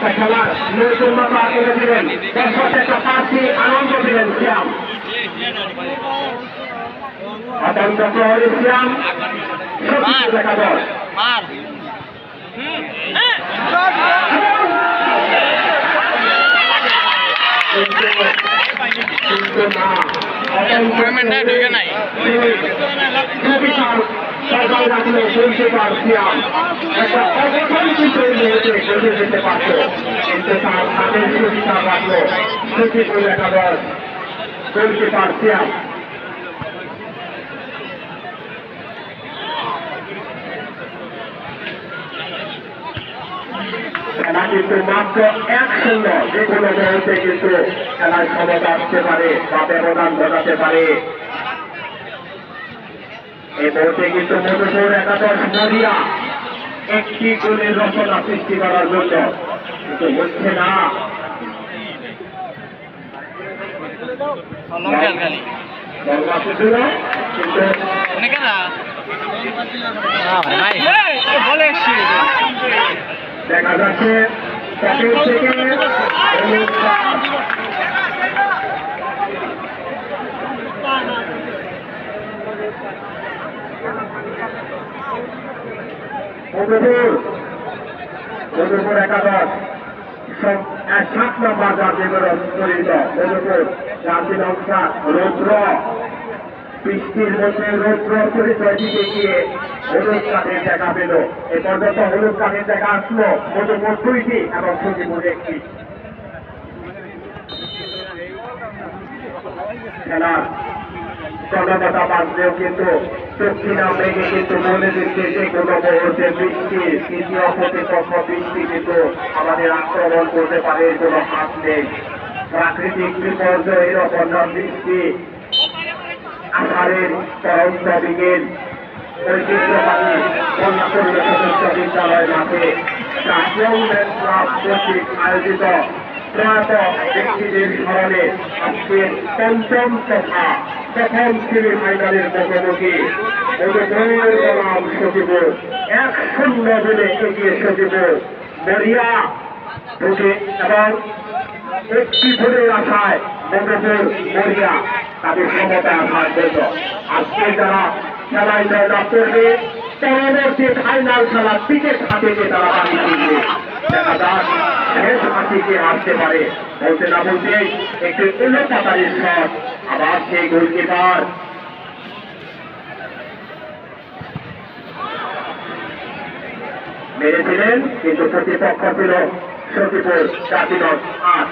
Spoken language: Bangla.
একটা খেলার নৈপুণ্যতা এনে দিলেন। দর্শক একটা পার্টি আনন্দ দিলেন শ্যাম অত্যন্ত প্রহরী শ্যাম সত্যি দেখা দল নাই। তার সরকার রাখলে বলতে পারছিলাম একটা কিন্তু এই মুহূর্তে যেতে পারত কিন্তু তার হাতের সুবিধা রাখল। সুখী করে একাদশ বলতে পারছিলাম খেলা কিন্তু মাত্র এক শূন্য। যে কোনো মুহূর্তে কিন্তু খেলার ক্ষমতা আসতে পারে বা ব্যবধান ঘটাতে পারে। এই মুহূর্তে কিন্তু মধুপুর একাদশ মরিয়া একটি গোলের রচনা সৃষ্টি করার জন্য। কিন্তু হচ্ছে না। লঙ্কাল খালি বল আছে দূর, কিন্তু অনেকে না ভাই বলে এসছি দেখা যাচ্ছে পকেট থেকে অনুষ্ঠান মধুপুর একাদশ। সাত নম্বর জাতীয় পরিচিত মধুপুর জাতীয় অংশা রৌদ্র। বৃষ্টির মধ্যে রৌদ্র পরিচয় দিতে গিয়ে হলুদ কাঠের দেখা পেল। এ পর্যন্ত হলুদ কাঠের দেখা আসলো। মধুপুর দুইটি এবং সজিপুর একটি খেলার জনতা বাঁধলেও কিন্তু দক্ষিণা মেঘে কিন্তু মনে দিচ্ছে যে কোনো মুহূর্তে বৃষ্টি তৃতীয় প্রতিপক্ষ বৃষ্টি কিন্তু আমাদের আক্রমণ করতে পারে কোনো হাত নেই। প্রাকৃতিক বিপর্যয়ের অপর্ণা বৃষ্টি আষাঢ়ের বিকেল ঐতিহ্যবাহী কন্যা পরিবেশ বিদ্যালয় মাঠে কর্তৃক আয়োজিত প্রয়াত ব্যক্তিদের স্মরণে আজকের পঞ্চম তথা প্রথম সেমিফাইনালের মুখোমুখি মধুপুর বনাম সচিবুর এক শূন্য বলে এগিয়ে সচিবুর মরিয়া ঢুকে এবং একটি ভোটের আশায় মধুপুর মরিয়া তাদের ক্ষমতা আসার জন্য আজকে যারা পরবর্তী ফাইনাল খেলা টিকিট হাতে তারা বাড়ি ফিরবে দেখা শেষ হাসিকে আসতে পারে। বলতে না বলতে একটি উল্লতাকারীর শট আবার সেই গোলকিপার মেরেছিলেন কিন্তু প্রতিপক্ষ ছিল সতীপুর জাতিগত আট।